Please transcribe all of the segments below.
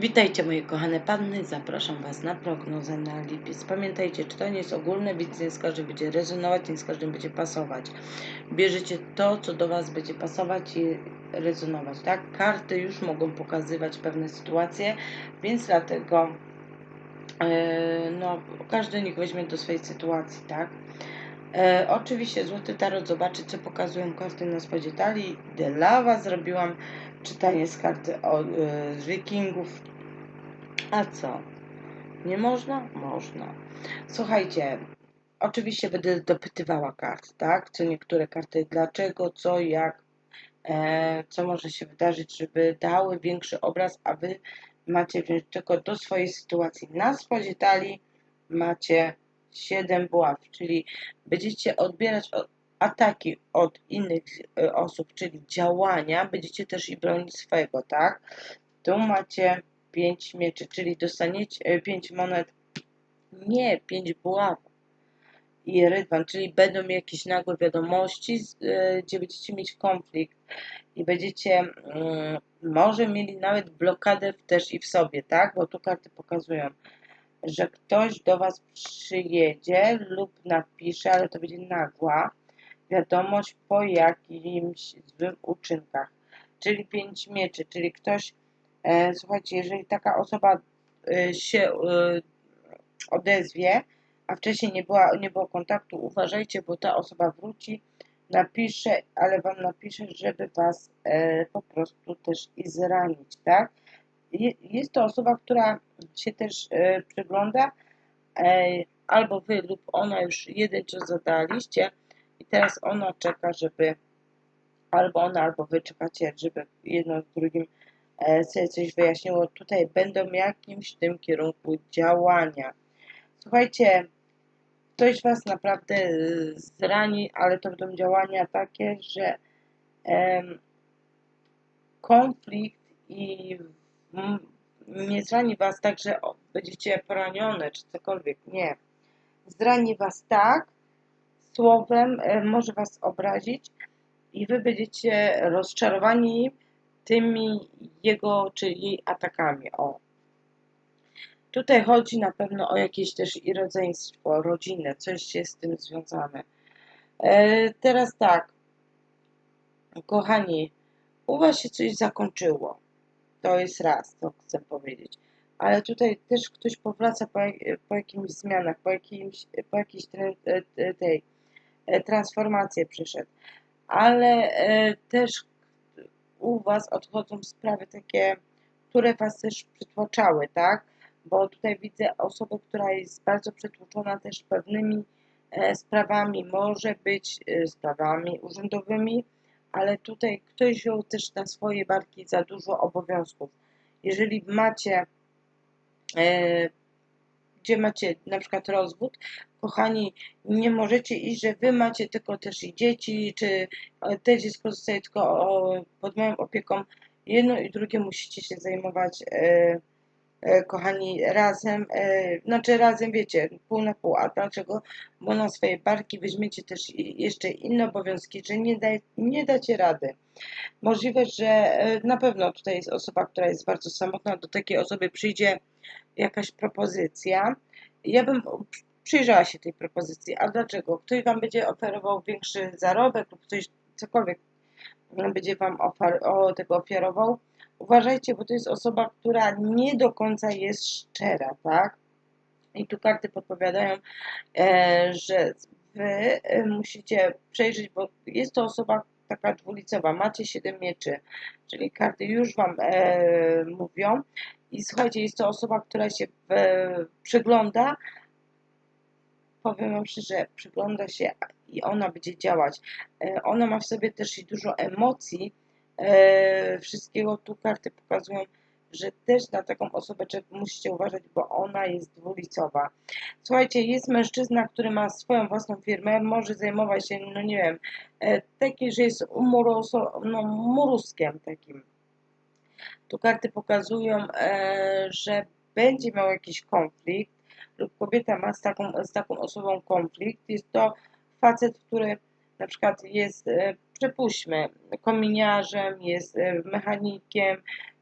Witajcie moje kochane panny, zapraszam Was na prognozę na lipiec. Pamiętajcie, czytanie jest ogólne, więc nie z każdym będzie rezonować, nie z każdym będzie pasować. Bierzecie to, co do Was będzie pasować i rezonować, tak? Karty już mogą pokazywać pewne sytuacje, więc dlatego e, no, każdy niech weźmie do swojej sytuacji, tak? E, oczywiście Złoty Tarot zobaczy, co pokazują karty na spodzie talii. Dla Was zrobiłam czytanie z karty o, y, z wikingów. A co? Nie można? Można. Słuchajcie, oczywiście będę dopytywała kart, tak? Co niektóre karty, dlaczego, co, jak, e, co może się wydarzyć, żeby dały większy obraz, a Wy macie wziąć tylko do swojej sytuacji. Na spodzie talii macie 7 buław, czyli będziecie odbierać ataki od innych e, osób, czyli działania, będziecie też i bronić swojego, tak? Tu macie 5 mieczy, czyli dostaniecie 5 e, monet, nie 5 buław i rydwan, czyli będą jakieś nagłe wiadomości, e, gdzie będziecie mieć konflikt i będziecie mm, może mieli nawet blokadę też i w sobie, tak? Bo tu karty pokazują, że ktoś do Was przyjedzie lub napisze, ale to będzie nagła, wiadomość po jakimś złym uczynkach. Czyli pięć mieczy, czyli ktoś, słuchajcie, jeżeli taka osoba e, się e, odezwie, a wcześniej nie, była, nie było kontaktu, uważajcie, bo ta osoba wróci, napisze, ale wam napisze, żeby was e, po prostu też i zranić, tak? Jest to osoba, która się też e, przygląda, e, albo wy lub ona już jeden czas zadaliście, i teraz ona czeka, żeby albo ona, albo wy czekacie, żeby jedno z drugim e, sobie coś wyjaśniło. Tutaj będą jakimś tym kierunku działania. Słuchajcie, ktoś was naprawdę e, zrani, ale to będą działania takie, że em, konflikt i nie zrani was tak, że będziecie poranione czy cokolwiek. Nie. Zrani was tak, słowem e, może Was obrazić i Wy będziecie rozczarowani tymi jego czy jej atakami. O. Tutaj chodzi na pewno o jakieś też i rodzeństwo, rodzinę, coś jest z tym związane. E, teraz tak, kochani, u Was się coś zakończyło. To jest raz, co chcę powiedzieć. Ale tutaj też ktoś powraca po, po jakimś zmianach, po, jakimś, po jakiejś tej E, transformację przyszedł. Ale e, też u Was odchodzą sprawy takie, które Was też przytłaczały, tak? Bo tutaj widzę osobę, która jest bardzo przytłoczona też pewnymi e, sprawami, może być sprawami urzędowymi, ale tutaj ktoś wziął też na swoje barki za dużo obowiązków. Jeżeli macie gdzie macie na przykład rozwód, kochani, nie możecie iść, że wy macie tylko też i dzieci, czy te dziecko zostaje tylko pod moją opieką. Jedno i drugie musicie się zajmować, e, e, kochani, razem, e, znaczy razem, wiecie, pół na pół. A dlaczego? Bo na swoje barki weźmiecie też jeszcze inne obowiązki, że nie, nie dacie rady. Możliwe, że e, na pewno tutaj jest osoba, która jest bardzo samotna, do takiej osoby przyjdzie jakaś propozycja. Ja bym przyjrzała się tej propozycji. A dlaczego? Ktoś Wam będzie oferował większy zarobek lub coś, cokolwiek będzie Wam o, tego oferował. Uważajcie, bo to jest osoba, która nie do końca jest szczera, tak? I tu karty podpowiadają, e, że Wy e, musicie przejrzeć, bo jest to osoba taka dwulicowa. Macie 7 mieczy, czyli karty już Wam e, mówią. I słuchajcie, jest to osoba, która się e, przygląda, powiem Wam szczerze, przygląda się i ona będzie działać. E, ona ma w sobie też i dużo emocji. E, wszystkiego tu karty pokazują, że też na taką osobę musicie uważać, bo ona jest dwulicowa. Słuchajcie, jest mężczyzna, który ma swoją własną firmę, może zajmować się, no nie wiem, e, taki, że jest umuroso, no, muruskiem takim. Tu karty pokazują, że będzie miał jakiś konflikt, lub kobieta ma z taką, z taką osobą konflikt, jest to facet, który na przykład jest e, przepuśćmy, kominiarzem, jest e, mechanikiem,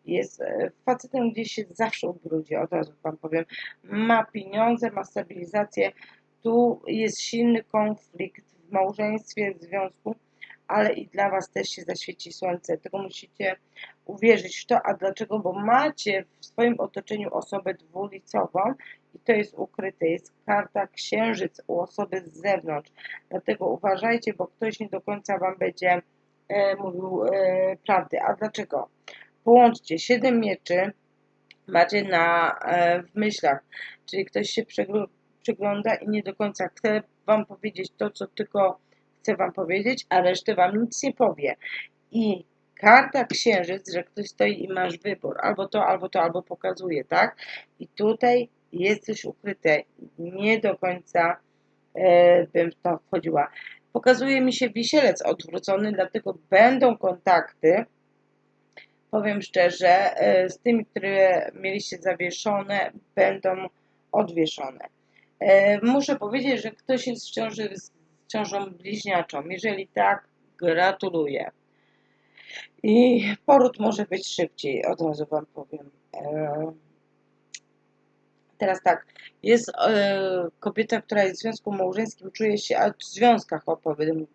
jest e, facetem gdzieś się zawsze ubrudzi, od razu Wam powiem. Ma pieniądze, ma stabilizację. Tu jest silny konflikt w małżeństwie, w związku, ale i dla Was też się zaświeci słońce. Tylko musicie uwierzyć w to. A dlaczego? Bo macie w swoim otoczeniu osobę dwulicową i to jest ukryte. Jest karta księżyc u osoby z zewnątrz. Dlatego uważajcie, bo ktoś nie do końca Wam będzie e, mówił e, prawdy. A dlaczego? Połączcie 7 mieczy, macie na, e, w myślach, czyli ktoś się przygląda i nie do końca chce Wam powiedzieć to, co tylko chce Wam powiedzieć, a resztę Wam nic nie powie. I karta księżyc, że ktoś stoi i masz wybór, albo to, albo to, albo pokazuje, tak? I tutaj jest coś ukryte, nie do końca e, bym w to wchodziła. Pokazuje mi się wisielec odwrócony, dlatego będą kontakty, powiem szczerze, e, z tymi, które mieliście zawieszone, będą odwieszone. E, muszę powiedzieć, że ktoś jest w ciąży z ciążą bliźniaczą. Jeżeli tak, gratuluję. I poród może być szybciej, od razu Wam powiem. E, teraz tak, jest kobieta, która jest w związku małżeńskim, czuje się, a w związkach opowiem,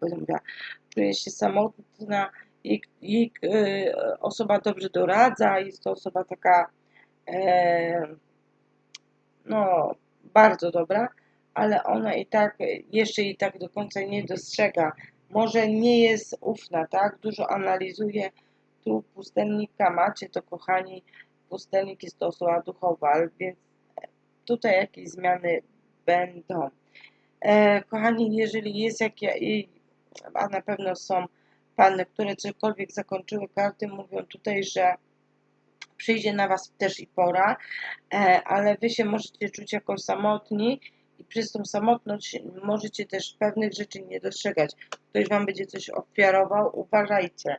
czuje się samotna, i, i y, osoba dobrze doradza, jest to osoba taka e, no, bardzo dobra, ale ona i tak, jeszcze i tak do końca nie dostrzega. Może nie jest ufna, tak? Dużo analizuje. Tu pustelnika macie, to kochani, pustelnik jest to osoba duchowa, więc tutaj jakieś zmiany będą. E, kochani, jeżeli jest jakieś, a na pewno są panny, które cokolwiek zakończyły karty, mówią tutaj, że przyjdzie na Was też i pora, e, ale Wy się możecie czuć jako samotni i przez tą samotność możecie też pewnych rzeczy nie dostrzegać. Ktoś Wam będzie coś ofiarował, uważajcie.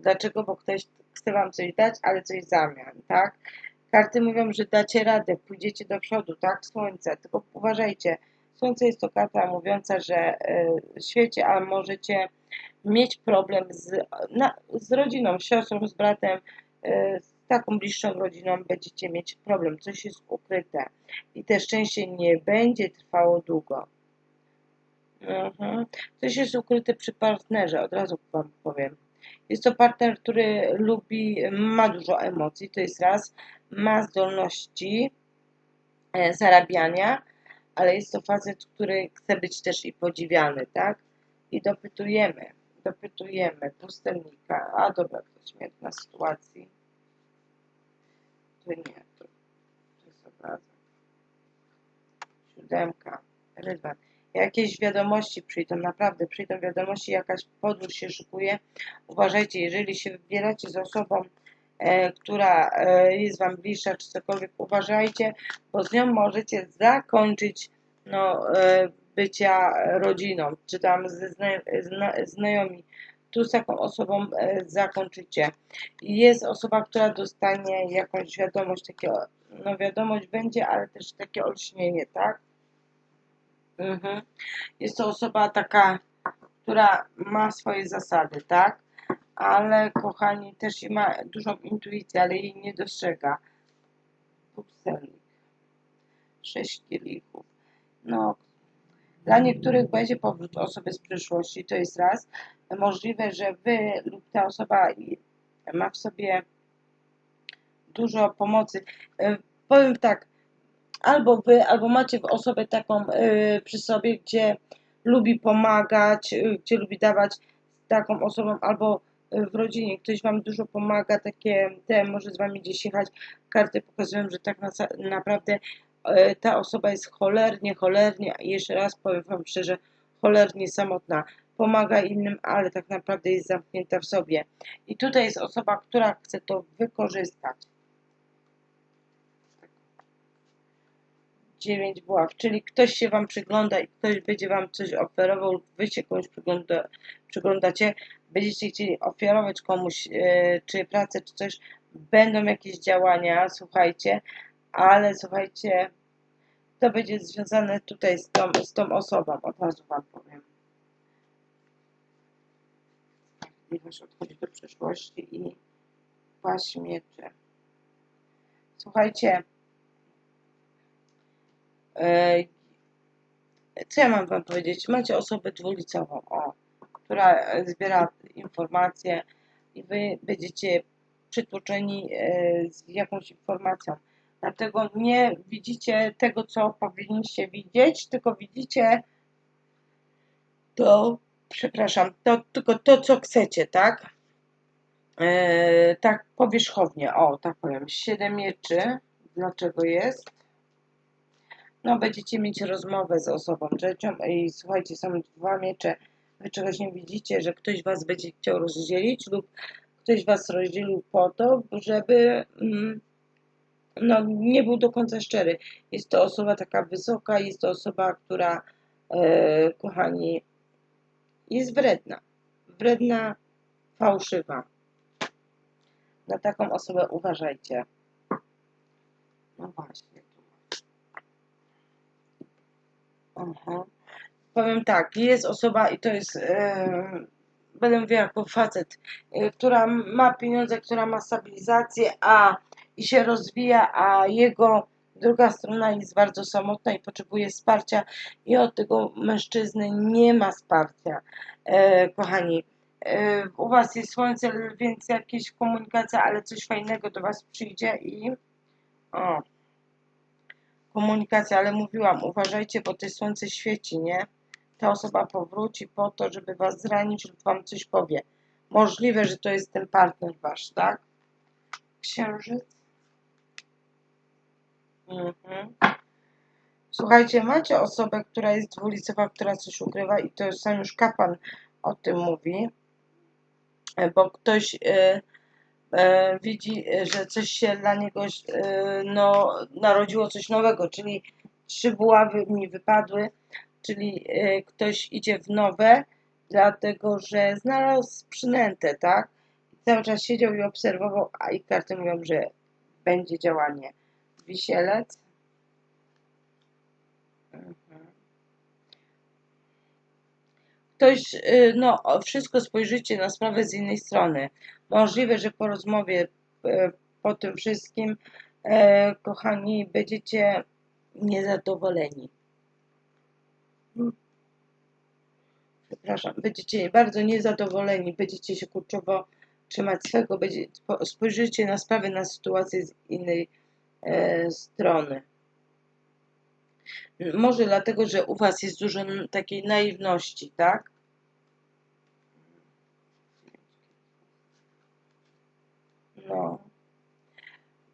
Dlaczego? Bo ktoś chce Wam coś dać, ale coś w zamian, tak? Karty mówią, że dacie radę, pójdziecie do przodu, tak? Słońce, tylko uważajcie. Słońce jest to karta mówiąca, że e, świecie, a możecie mieć problem z, na, z rodziną, z siostrą, z bratem, e, taką bliższą rodziną będziecie mieć problem. Coś jest ukryte i te szczęście nie będzie trwało długo. Mhm. Coś jest ukryte przy partnerze, od razu Wam powiem. Jest to partner, który lubi, ma dużo emocji, to jest raz, ma zdolności e, zarabiania, ale jest to facet, który chce być też i podziwiany, tak? I dopytujemy dopytujemy pustelnika, a dobra, to śmietna sytuacji. To nie, to, to jest obrazek. Siódemka, ryba. Jakieś wiadomości przyjdą, naprawdę przyjdą wiadomości, jakaś podróż się szykuje. Uważajcie, jeżeli się wybieracie z osobą, e, która e, jest Wam bliższa, czy cokolwiek, uważajcie, bo z nią możecie zakończyć no, e, bycia rodziną, czy tam ze znajomi. Tu z taką osobą e, zakończycie. Jest osoba, która dostanie jakąś wiadomość, takie, no wiadomość będzie, ale też takie olśnienie, tak? Mhm. Jest to osoba taka, która ma swoje zasady, tak? Ale kochani, też ma dużą intuicję, ale jej nie dostrzega. Pustelnik. Sześć kielichów. No, dla niektórych będzie powrót osoby z przyszłości, to jest raz. Możliwe, że wy lub ta osoba ma w sobie dużo pomocy. E, powiem tak, albo wy, albo macie osobę taką e, przy sobie, gdzie lubi pomagać, e, gdzie lubi dawać taką osobą, albo w rodzinie ktoś wam dużo pomaga, takie te może z wami gdzieś jechać. Karty pokazują, że tak na, naprawdę ta osoba jest cholernie, cholernie, jeszcze raz powiem Wam szczerze, cholernie samotna. Pomaga innym, ale tak naprawdę jest zamknięta w sobie. I tutaj jest osoba, która chce to wykorzystać. Dziewięć buław, czyli ktoś się Wam przygląda i ktoś będzie Wam coś oferował, Wy się komuś przygląda, przyglądacie, będziecie chcieli ofiarować komuś, e, czy pracę, czy coś, będą jakieś działania, słuchajcie, ale słuchajcie, to będzie związane tutaj z tą, z tą osobą, od razu Wam powiem. Sprawiedliwość odchodzi do przeszłości i paść mieczy. Słuchajcie, e, co ja mam wam powiedzieć? Macie osobę dwulicową, o, która zbiera informacje i wy będziecie przytłoczeni e, z jakąś informacją. Dlatego nie widzicie tego, co powinniście widzieć, tylko widzicie to, przepraszam, to, tylko to, co chcecie, tak? E, tak powierzchownie, o, tak powiem, siedem mieczy. Dlaczego jest? No, będziecie mieć rozmowę z osobą trzecią i słuchajcie, są dwa miecze, wy czegoś nie widzicie, że ktoś was będzie chciał rozdzielić lub ktoś was rozdzielił po to, żeby mm, no, nie był do końca szczery. Jest to osoba taka wysoka, jest to osoba, która, e, kochani, jest wredna. Wredna, fałszywa. Na taką osobę uważajcie. No właśnie. Aha. Powiem tak, jest osoba i to jest, e, będę mówiła jako facet, e, która ma pieniądze, która ma stabilizację, a i się rozwija, a jego druga strona jest bardzo samotna i potrzebuje wsparcia i od tego mężczyzny nie ma wsparcia. E, kochani, e, u Was jest słońce, więc jakieś komunikacja, ale coś fajnego do Was przyjdzie i o, komunikacja, ale mówiłam, uważajcie, bo to słońce świeci, nie? Ta osoba powróci po to, żeby Was zranić lub Wam coś powie. Możliwe, że to jest ten partner Wasz, tak? Księżyc. Mhm. Słuchajcie, macie osobę, która jest dwulicowa, która coś ukrywa i to sam już kapłan o tym mówi, e, bo ktoś e, e, widzi, że coś się dla niego no, narodziło coś nowego, czyli trzy buławy mi wypadły, czyli ktoś idzie w nowe, dlatego że znalazł przynętę, tak? Cały czas siedział i obserwował, a i karty mówią, że będzie działanie. Wisielec. Mhm. Ktoś, y, no, wszystko spojrzycie na sprawę z innej strony. Możliwe, że po rozmowie, y, po tym wszystkim, e, kochani, będziecie niezadowoleni. Przepraszam, będziecie bardzo niezadowoleni, będziecie się kurczowo trzymać swego, będzie, spojrzycie na sprawę, na sytuację z innej e, strony. Może dlatego, że u Was jest dużo takiej naiwności, tak? No.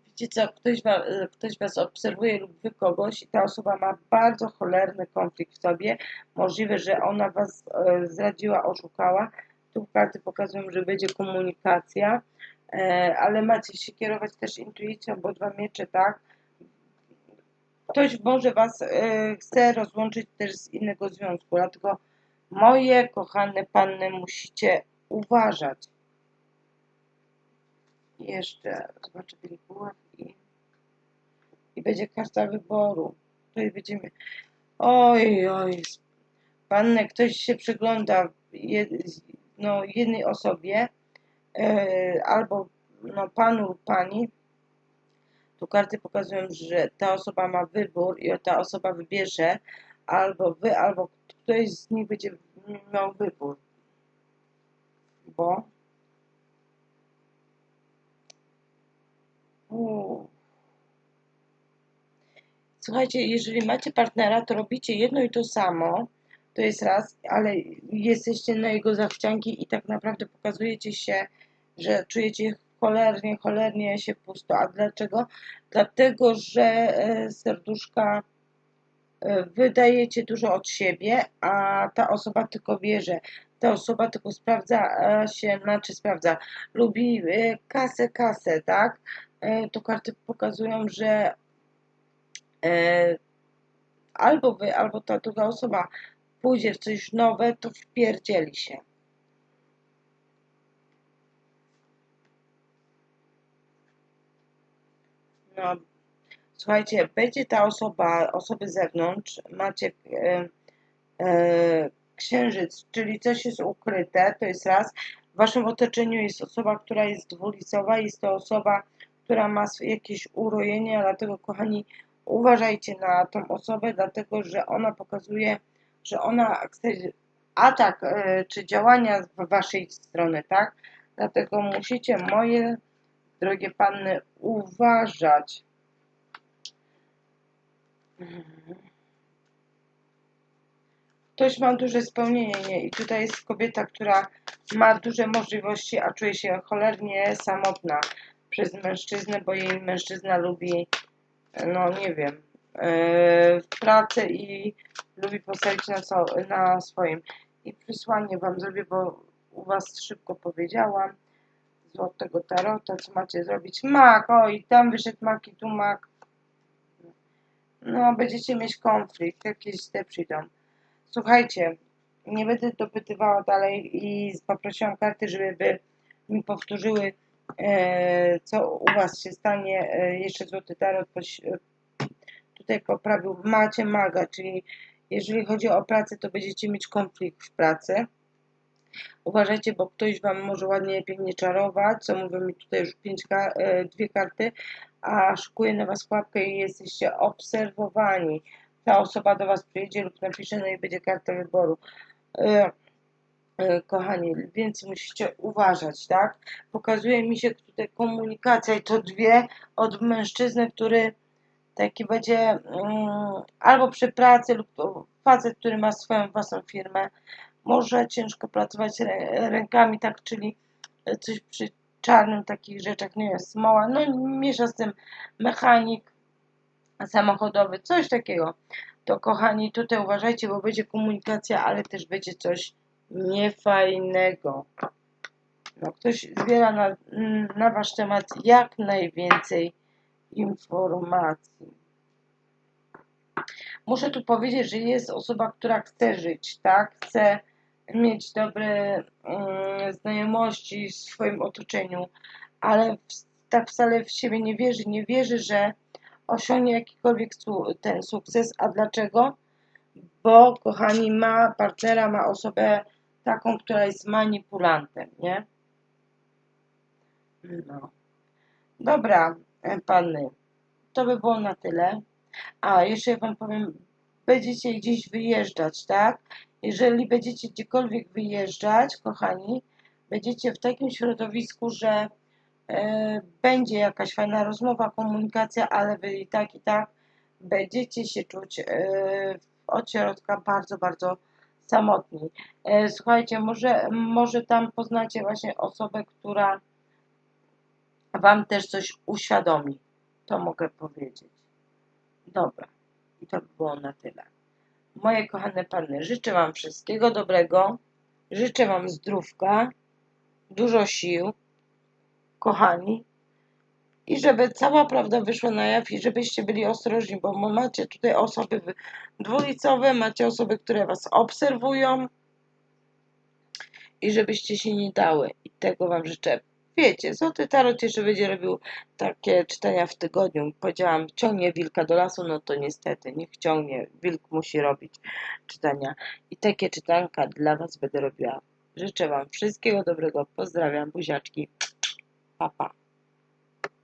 Wiecie co, ktoś was, ktoś was obserwuje lub Wy kogoś i ta osoba ma bardzo cholerny konflikt w sobie. Możliwe, że ona Was e, zdradziła, oszukała. Tu karty pokazują, że będzie komunikacja E, ale macie się kierować też intuicją, bo dwa miecze, tak? Ktoś może Was e, chce rozłączyć też z innego związku, dlatego moje kochane panny musicie uważać. Jeszcze zobaczę buław i, i będzie karta wyboru. Tutaj będziemy. Oj, oj. Panny, ktoś się przygląda jed, no, jednej osobie E, albo no, panu lub pani, tu karty pokazują, że ta osoba ma wybór i ta osoba wybierze albo wy, albo ktoś z nich będzie miał wybór. Bo Uu. Słuchajcie, jeżeli macie partnera, to robicie jedno i to samo. To jest raz, ale jesteście na jego zachcianki i tak naprawdę pokazujecie się że czujecie cholernie, cholernie się pusto. A dlaczego? Dlatego, że e, serduszka e, wydajecie dużo od siebie, a ta osoba tylko bierze. Ta osoba tylko sprawdza się, znaczy sprawdza, lubi e, kasę, kasę, tak? To karty pokazują, że albo wy, albo ta druga osoba pójdzie w coś nowe, to wpierdzieli się. No, słuchajcie, będzie ta osoba, osoby z zewnątrz, macie e, e, księżyc, czyli coś jest ukryte, to jest raz. w waszym otoczeniu jest osoba, która jest dwulicowa, jest to osoba, która ma jakieś urojenie, dlatego kochani, uważajcie na tą osobę, dlatego że ona pokazuje, że ona atak e, czy działania w waszej strony, tak? Dlatego musicie, moje drogie panny, uważać. Ktoś ma duże spełnienie nie? i tutaj jest kobieta, która ma duże możliwości, a czuje się cholernie samotna przez mężczyznę, bo jej mężczyzna lubi, no nie wiem, yy, w pracę i lubi postawić na, co, na swoim. I przysłanie Wam zrobię, bo u Was szybko powiedziałam. Złotego tarota, co macie zrobić? Mak, oj, tam wyszedł mak i tu mak. No, będziecie mieć konflikt, jakieś te przyjdą. Słuchajcie, nie będę dopytywała dalej i poprosiłam karty, żeby mi powtórzyły, e, co u Was się stanie. E, jeszcze Złoty Tarot poś- e, tutaj poprawił. Macie maga, czyli jeżeli chodzi o pracę, to będziecie mieć konflikt w pracy. Uważajcie, bo ktoś Wam może ładnie, pięknie czarować, co mówią mi tutaj już pięć, e, dwie karty, a szykuje na Was pułapkę i jesteście obserwowani. Ta osoba do Was przyjdzie lub napisze, no i będzie karta wyboru. E, e, Kochani, więc musicie uważać, tak? Pokazuje mi się tutaj komunikacja i to dwie od mężczyzny, który taki będzie mm, albo przy pracy lub facet, który ma swoją własną firmę, może ciężko pracować rę- rękami, tak, czyli coś przy czarnym takich rzeczach, nie wiem, smoła, no miesza z tym mechanik samochodowy, coś takiego. To kochani, tutaj uważajcie, bo będzie komunikacja, ale też będzie coś niefajnego. No, ktoś zbiera na, na wasz temat jak najwięcej informacji. Muszę tu powiedzieć, że jest osoba, która chce żyć, tak? Chce mieć dobre mm, znajomości w swoim otoczeniu, ale tak wcale w siebie nie wierzy. Nie wierzy, że osiągnie jakikolwiek ten sukces. A dlaczego? Bo, kochani, ma partnera, ma osobę taką, która jest manipulantem, nie? No. Dobra, e, panny, to by było na tyle. A, jeszcze Wam powiem, będziecie gdzieś wyjeżdżać, tak? Jeżeli będziecie gdziekolwiek wyjeżdżać, kochani, będziecie w takim środowisku, że e, będzie jakaś fajna rozmowa, komunikacja, ale Wy i tak, i tak będziecie się czuć e, od środka bardzo, bardzo samotni. E, słuchajcie, może, może tam poznacie właśnie osobę, która Wam też coś uświadomi. To mogę powiedzieć. Dobra. To by było na tyle. Moje kochane panny, życzę Wam wszystkiego dobrego. Życzę Wam zdrówka, dużo sił, kochani. I żeby cała prawda wyszła na jaw i żebyście byli ostrożni, bo macie tutaj osoby dwulicowe, macie osoby, które Was obserwują i żebyście się nie dały. I tego Wam życzę. Wiecie, Złoty Tarot jeszcze będzie robił takie czytania w tygodniu. Powiedziałam, ciągnie wilka do lasu, no to niestety, niech ciągnie. Wilk musi robić czytania. I takie czytanka dla Was będę robiła. Życzę Wam wszystkiego dobrego. Pozdrawiam, buziaczki. Pa, pa.